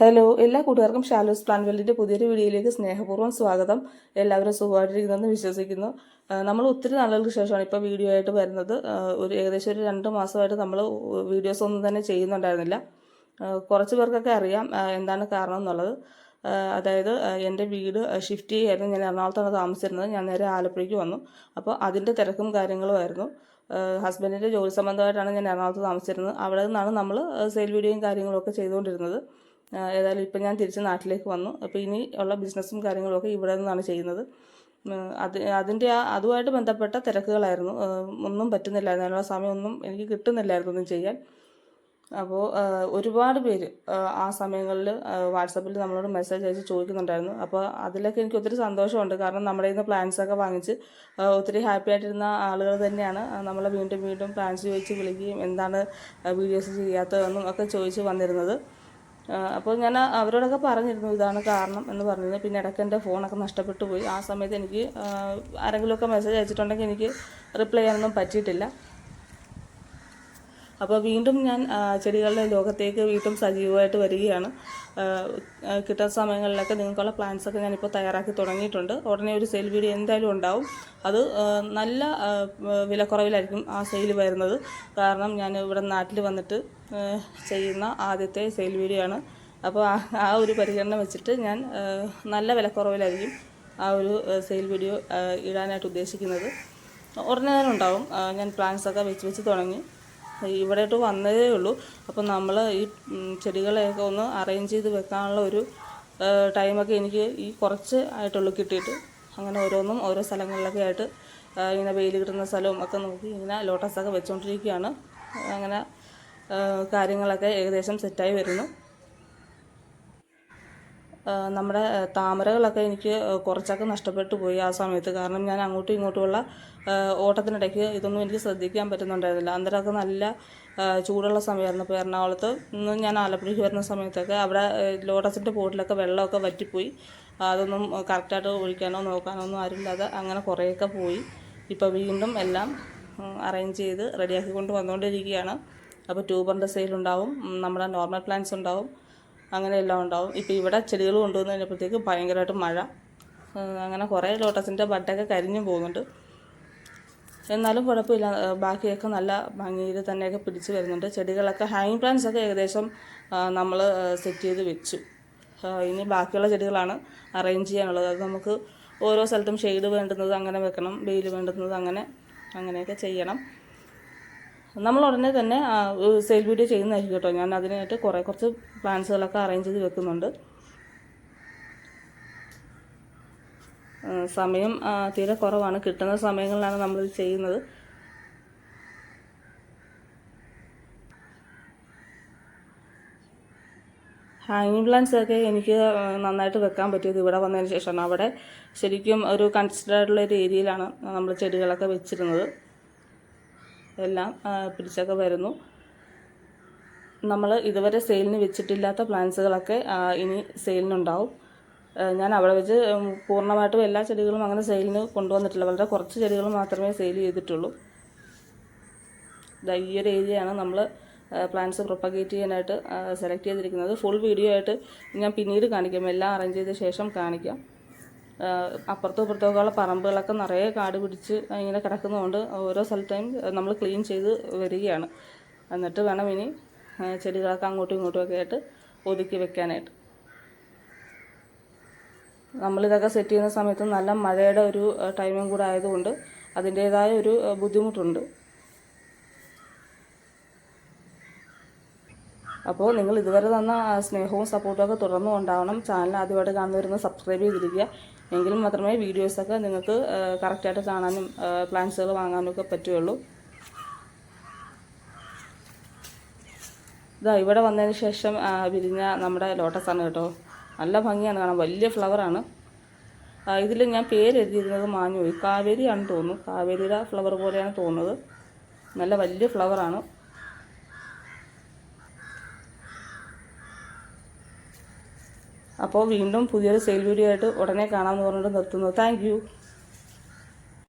Hello എല്ലാ കൂട്ടുകാർക്കും ഷാലോസ് plan വെൽഡിന്റെ പുതിയൊരു വീഡിയോയിലേക്ക് സ്നേഹപൂർവം സ്വാഗതം. എല്ലാവരും സുഖമായിട്ടിരിക്കുന്നെന്ന് വിശ്വസിക്കുന്നു. നമ്മൾ ഒത്തിരി നാളുകൾക്ക് ശേഷമാണ് ഇപ്പോൾ വീഡിയോ ആയിട്ട് വരുന്നത്. ഒരു ഏകദേശം ഒരു രണ്ട് മാസമായിട്ട് നമ്മൾ വീഡിയോസ് ഒന്നും തന്നെ ചെയ്യുന്നുണ്ടായിരുന്നില്ല. കുറച്ച് പേർക്കൊക്കെ അറിയാം എന്താണ് കാരണം എന്നുള്ളത്. അതായത് എന്റെ വീട് ഷിഫ്റ്റ് ചെയ്യായിരുന്നു. ഞാൻ എറണാകുളത്താണ് താമസിച്ചിരുന്നത്. ഞാൻ നേരെ ആലപ്പുഴയ്ക്ക് വന്നു. അപ്പോൾ അതിന്റെ തിരക്കും കാര്യങ്ങളുമായിരുന്നു ഹസ്ബൻഡിന്റെ ജോലി സംബന്ധമായിട്ടാണ് ഞാൻ എറണാകുളത്ത് താമസിച്ചിരുന്നത്. അവിടെ നിന്നാണ് നമ്മൾ സെയിൽ വീഡിയോയും കാര്യങ്ങളൊക്കെ ചെയ്തുകൊണ്ടിരുന്നത്. ഏതായാലും ഇപ്പം ഞാൻ തിരിച്ച് നാട്ടിലേക്ക് വന്നു. അപ്പോൾ ഇനി ഉള്ള ബിസിനസ്സും കാര്യങ്ങളൊക്കെ ഇവിടെ നിന്നാണ് ചെയ്യുന്നത്. അത് അതിന്റെ ആ അതുമായിട്ട് ബന്ധപ്പെട്ട തിരക്കുകളായിരുന്നു. ഒന്നും പറ്റുന്നില്ലായിരുന്നു. അതിനുള്ള സമയമൊന്നും എനിക്ക് കിട്ടുന്നില്ലായിരുന്നു ഒന്നും ചെയ്യാൻ. അപ്പോൾ ഒരുപാട് പേര് ആ, സമയങ്ങളിൽ വാട്സപ്പിൽ നമ്മളോട് മെസ്സേജ് അയച്ച് ചോദിക്കുന്നുണ്ടായിരുന്നു. അപ്പോൾ അതിലൊക്കെ എനിക്ക് ഒത്തിരി സന്തോഷമുണ്ട്. കാരണം നമ്മുടെ ഇന്ന് പ്ലാൻസൊക്കെ വാങ്ങിച്ച് ഒത്തിരി ഹാപ്പി ആയിട്ടിരുന്ന ആളുകൾ തന്നെയാണ്. നമ്മളെ വീണ്ടും വീണ്ടും പ്ലാൻസ് ചോദിച്ച് വിളിക്കുകയും എന്താണ് വീഡിയോസ് ചെയ്യാത്തതെന്നും ഒക്കെ ചോദിച്ച് വന്നിരുന്നത്. അപ്പോൾ ഞാൻ അവരോടൊക്കെ പറഞ്ഞിരുന്നു ഇതാണ് കാരണം എന്ന് പറഞ്ഞിരുന്നു. പിന്നെ ഇടയ്ക്ക് എന്റെ ഫോണൊക്കെ നഷ്ടപ്പെട്ടു പോയി. ആ സമയത്ത് എനിക്ക് ആരെങ്കിലുമൊക്കെ മെസ്സേജ് അയച്ചിട്ടുണ്ടെങ്കിൽ എനിക്ക് റിപ്ലൈ ചെയ്യാനൊന്നും പറ്റിയിട്ടില്ല. അപ്പോൾ വീണ്ടും ഞാൻ ചെടികളുടെ ലോകത്തേക്ക് വീണ്ടും സജീവമായിട്ട് വരികയാണ്. കിട്ടുന്ന സമയങ്ങളിലൊക്കെ നിങ്ങൾക്കുള്ള പ്ലാൻസൊക്കെ ഞാനിപ്പോൾ തയ്യാറാക്കി തുടങ്ങിയിട്ടുണ്ട്. ഉടനെ ഒരു സെയിൽ വീഡിയോ എന്തായാലും ഉണ്ടാവും. അത് നല്ല വിലക്കുറവിലായിരിക്കും ആ സെയിൽ വരുന്നത്. കാരണം ഞാൻ ഇവിടെ നാട്ടിൽ വന്നിട്ട് ചെയ്യുന്ന ആദ്യത്തെ സെയിൽ വീഡിയോ ആണ്. അപ്പോൾ ആ ഒരു പരിഗണന വെച്ചിട്ട് ഞാൻ നല്ല വിലക്കുറവിലായിരിക്കും ആ ഒരു സെയിൽ വീഡിയോ ഇടാനായിട്ട് ഉദ്ദേശിക്കുന്നത്. ഉടനെ തന്നെ ഉണ്ടാവും. ഞാൻ പ്ലാൻസൊക്കെ വെച്ച് വെച്ച് തുടങ്ങി. ഇവിടെയിട്ട് വന്നതേ ഉള്ളൂ. അപ്പം നമ്മൾ ഈ ചെടികളെയൊക്കെ ഒന്ന് അറേഞ്ച് ചെയ്ത് വെക്കാനുള്ള ഒരു ടൈമൊക്കെ എനിക്ക് ഈ കുറച്ച് ആയിട്ടുള്ളൂ കിട്ടിയിട്ട്. അങ്ങനെ ഓരോന്നും ഓരോ സ്ഥലങ്ങളിലൊക്കെ ആയിട്ട് ഇങ്ങനെ വെയിൽ കിട്ടുന്ന സ്ഥലവും ഒക്കെ നോക്കി ഇങ്ങനെ ലോട്ടസൊക്കെ വെച്ചുകൊണ്ടിരിക്കുകയാണ് അങ്ങനെ കാര്യങ്ങളൊക്കെ ഏകദേശം സെറ്റായി വരുന്നു. നമ്മുടെ താമരകളൊക്കെ എനിക്ക് കുറച്ചൊക്കെ നഷ്ടപ്പെട്ടു പോയി ആ സമയത്ത്. കാരണം ഞാൻ അങ്ങോട്ടും ഇങ്ങോട്ടുമുള്ള ഓട്ടത്തിനിടയ്ക്ക് ഇതൊന്നും എനിക്ക് ശ്രദ്ധിക്കാൻ പറ്റുന്നുണ്ടായിരുന്നില്ല. അന്നേരമൊക്കെ നല്ല ചൂടുള്ള സമയമായിരുന്നു. ഇപ്പോൾ എറണാകുളത്ത് ഞാൻ ആലപ്പുഴയ്ക്ക് വരുന്ന സമയത്തൊക്കെ അവിടെ ലോട്ടസിന്റെ പോട്ടിലൊക്കെ വെള്ളമൊക്കെ വറ്റിപ്പോയി. അതൊന്നും കറക്റ്റായിട്ട് ഒഴിക്കാനോ നോക്കാനോ ഒന്നും ആരുമില്ലാതെ അങ്ങനെ കുറേയൊക്കെ പോയി. ഇപ്പോൾ വീണ്ടും എല്ലാം അറേഞ്ച് ചെയ്ത് റെഡിയാക്കി കൊണ്ട് വന്നുകൊണ്ടിരിക്കുകയാണ്. അപ്പോൾ ട്യൂബറിന്റെ സെയിലുണ്ടാവും. നമ്മുടെ നോർമൽ പ്ലാൻസ് ഉണ്ടാവും അങ്ങനെ എല്ലാം ഉണ്ടാവും. ഇപ്പോൾ ഇവിടെ ചെടികൾ കൊണ്ടുവന്ന് കഴിഞ്ഞപ്പോഴത്തേക്ക് ഭയങ്കരമായിട്ട് മഴ. അങ്ങനെ കുറേ ലോട്ടസിന്റെ ബഡൊക്കെ കരിഞ്ഞു പോകുന്നുണ്ട്. എന്നാലും കുഴപ്പമില്ല. ബാക്കിയൊക്കെ നല്ല ഭംഗിയിൽ തന്നെയൊക്കെ പിടിച്ച് വരുന്നുണ്ട്. ചെടികളൊക്കെ ഹാങ്ങിങ് പ്ലാന്റ്സ് ഒക്കെ ഏകദേശം നമ്മൾ സെറ്റ് ചെയ്ത് വെച്ചു. ഇനി ബാക്കിയുള്ള ചെടികളാണ് അറേഞ്ച് ചെയ്യാനുള്ളത്. അത് നമുക്ക് ഓരോ സ്ഥലത്തും ഷെയ്ഡ് വേണ്ടുന്നത് അങ്ങനെ വെക്കണം വെയിൽ വേണ്ടുന്നത് അങ്ങനെ അങ്ങനെയൊക്കെ ചെയ്യണം. നമ്മൾ ഉടനെ തന്നെ സെയിൽ വീഡിയോ ചെയ്യുന്നതായിരിക്കും കേട്ടോ. ഞാൻ അതിനായിട്ട് കുറേ കുറച്ച് പ്ലാൻസുകളൊക്കെ അറേഞ്ച് ചെയ്ത് വെക്കുന്നുണ്ട്. സമയം തീരെ കുറവാണ്. കിട്ടുന്ന സമയങ്ങളിലാണ് നമ്മളിത് ചെയ്യുന്നത്. ഹാങ്ങിങ് പ്ലാന്റ്സ് ഒക്കെ എനിക്ക് നന്നായിട്ട് വെക്കാൻ പറ്റിയത് ഇവിടെ വന്നതിന് ശേഷമാണ്. അവിടെ ശരിക്കും ഒരു കൺസിഡർ ഒരു ഏരിയയിലാണ് നമ്മൾ ചെടികളൊക്കെ വെച്ചിരുന്നത്. എല്ലാം പിടിച്ചൊക്കെ വരുന്നു. നമ്മൾ ഇതുവരെ സെയിലിന് വെച്ചിട്ടില്ലാത്ത പ്ലാന്റ്സുകളൊക്കെ ഇനി സെയിലിനുണ്ടാവും. ഞാൻ അവിടെ വെച്ച് പൂർണമായിട്ടും എല്ലാ ചെടികളും അങ്ങനെ സെയിലിന് കൊണ്ടുവന്നിട്ടില്ല. വളരെ കുറച്ച് ചെടികൾ മാത്രമേ സെയിൽ ചെയ്തിട്ടുള്ളൂ. ഈ ഒരു ഏരിയയാണ് നമ്മൾ പ്ലാന്റ്സ് പ്രൊപ്പഗേറ്റ് ചെയ്യാനായിട്ട് സെലക്ട് ചെയ്തിരിക്കുന്നത്. ഫുൾ വീഡിയോ ആയിട്ട് ഞാൻ പിന്നീട് കാണിക്കാം. എല്ലാം അറേഞ്ച് ചെയ്ത ശേഷം കാണിക്കാം. അപ്പുറത്തും ഇപ്പുറത്തുമൊക്കെയുള്ള പറമ്പുകളൊക്കെ നിറയെ കാട് പിടിച്ച് ഇങ്ങനെ കിടക്കുന്നതുകൊണ്ട് ഓരോ സ്ഥലത്തെയും നമ്മൾ ക്ലീൻ ചെയ്ത് വരികയാണ്. എന്നിട്ട് വേണം ഇനി ചെടികളൊക്കെ അങ്ങോട്ടും ഇങ്ങോട്ടും ഒക്കെ ആയിട്ട് ഒതുക്കി വെക്കാനായിട്ട്. നമ്മളിതൊക്കെ സെറ്റ് ചെയ്യുന്ന സമയത്ത് നല്ല മഴയുടെ ഒരു ടൈമും കൂടെ ആയതുകൊണ്ട് അതിന്റേതായ ഒരു ബുദ്ധിമുട്ടുണ്ട്. അപ്പോൾ നിങ്ങൾ ഇതുവരെ തന്ന സ്നേഹവും സപ്പോർട്ടും ഒക്കെ തുടർന്നും ഉണ്ടാവണം. ചാനൽ ആദ്യമായിട്ട് കാണുന്നവരൊന്ന് സബ്സ്ക്രൈബ് ചെയ്തിരിക്കുക. എങ്കിൽ മാത്രമേ വീഡിയോസൊക്കെ നിങ്ങൾക്ക് കറക്റ്റായിട്ട് കാണാനും പ്ലാൻസുകൾ വാങ്ങാനും ഒക്കെ പറ്റുകയുള്ളൂ. ഇതാ ഇവിടെ വന്നതിന് ശേഷം വിരിഞ്ഞ നമ്മുടെ ലോട്ടസാണ് കേട്ടോ. നല്ല ഭംഗിയാണ് കാണാൻ. വലിയ ഫ്ലവറാണ് ഇതിൽ ഞാൻ പേര് എഴുതിയിരുന്നത് മാഞ്ഞുപോയി. കാവേരിയാണെന്ന് തോന്നുന്നു. കാവേരിയുടെ ഫ്ലവർ പോലെയാണ് തോന്നുന്നത്. നല്ല വലിയ ഫ്ലവറാണ് അപ്പോൾ വീണ്ടും പുതിയൊരു സെയിൽ വീഡിയോ ആയിട്ട് ഉടനെ കാണാമെന്ന് പറഞ്ഞിട്ട് നിർത്തുന്നു. താങ്ക്